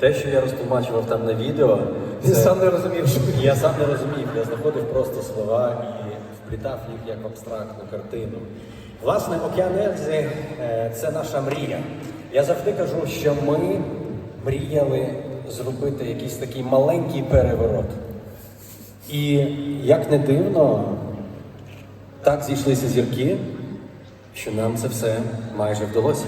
Те, що я розтлумачував там на відео, це- сам не розумів, що я сам не розумів, я знаходив просто слова і вплітав їх як абстрактну картину. Власне, океан Ельзи е, це наша мрія. Я завжди кажу, що ми мріяли зробити якийсь такий маленький переворот. І як не дивно, так зійшлися зірки, що нам це все майже вдалося.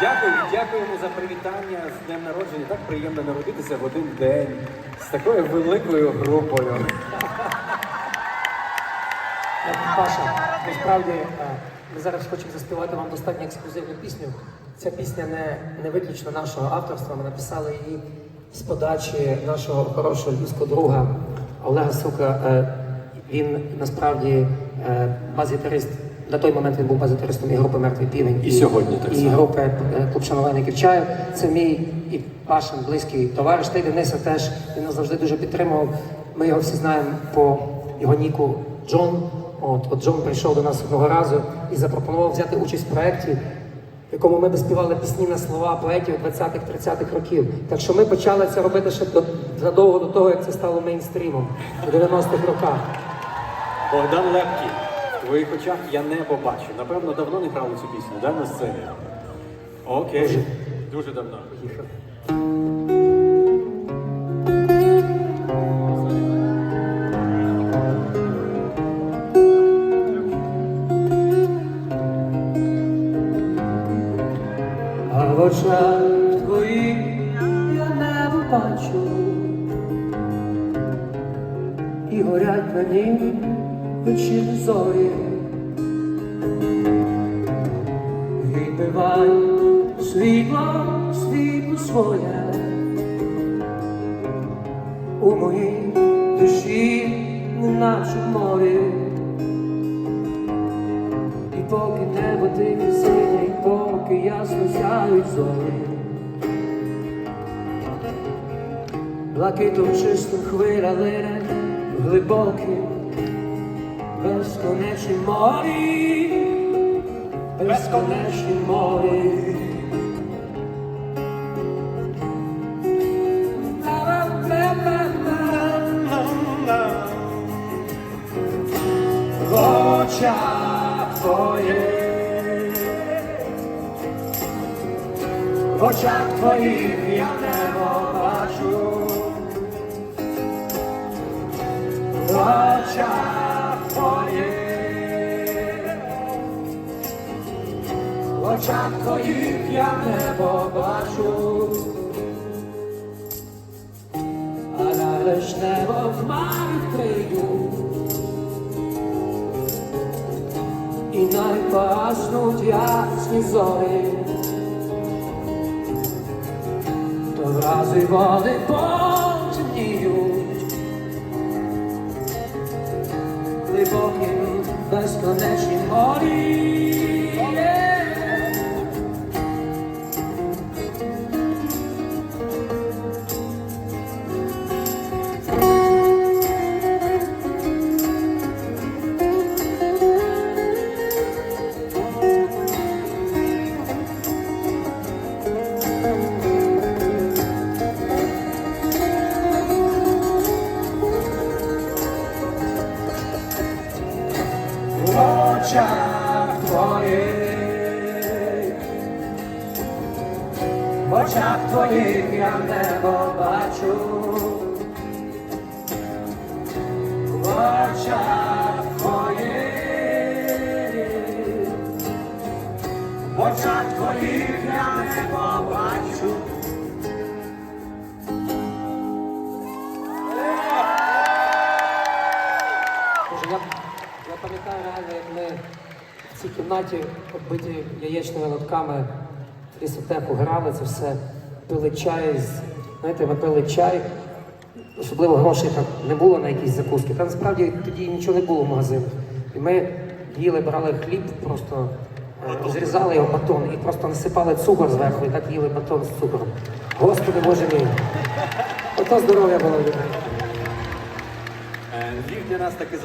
Дякую, дякуємо за привітання з днем народження. Так приємно народитися в один день з такою великою групою. Паша, насправді е, ми зараз хочемо заспівати вам достатньо ексклюзивну пісню. Ця пісня не, не виключно нашого авторства. Ми написали її з подачі нашого хорошого львівського друга Олега Сука. Е, Він насправді е, бас-гітарист. На той момент він був бас-гітаристом і групи Мертвий півень. І сьогодні так і само. групи е, клуб шанувальників чаю. Це мій і Пашин близький товариш. Та й Дениса теж він нас завжди дуже підтримував. Ми його всі знаємо по його ніку Джон. От, от Джон прийшов до нас одного разу і запропонував взяти участь в проєкті, в якому ми би співали пісні на слова поетів 20-30-х років. Так що ми почали це робити ще до, задовго до того, як це стало мейнстрімом у 90-х роках. Богдан Лепкий, в твоїх очах я небо бачу. Напевно, давно не грали цю пісню, да, на сцені? Окей. Дуже давно. А в очах твоїх я небо бачу, і горять на ній вечірні зорі. Відбивай світло, світло своє у моїй душі, неначе в морі. І поки небо тихе синє, і поки ясно сяють зорі. Блакитом чистим хвиля лине в глибокім, безконечнім морі, безконечнім морі. В очах твоїх, в очах твоїх я небо бачу, в очах очах твоїх я небо бачу, а далі небо хмари вкриють. і найпаснуть ясні зорі, то враз і води потемніють, глибоким безконечнім морі. Очах твоїх я небо бачу, в очах твоїх, в очах твоїх я небо бачу. Я, я пам'ятаю реально, як ми в цій кімнаті оббиті яєчними лотками в дискотеку грали це все, пили чай. Знаєте, ми пили чай. Особливо грошей там не було на якісь закуски. Та насправді тоді нічого не було в магазинах. І ми їли, брали хліб, просто е, розрізали його батон і просто насипали цукор зверху, і так їли батон з цукром. Господи Боже мій. Ото здоров'я було людей. Е, для нас таки.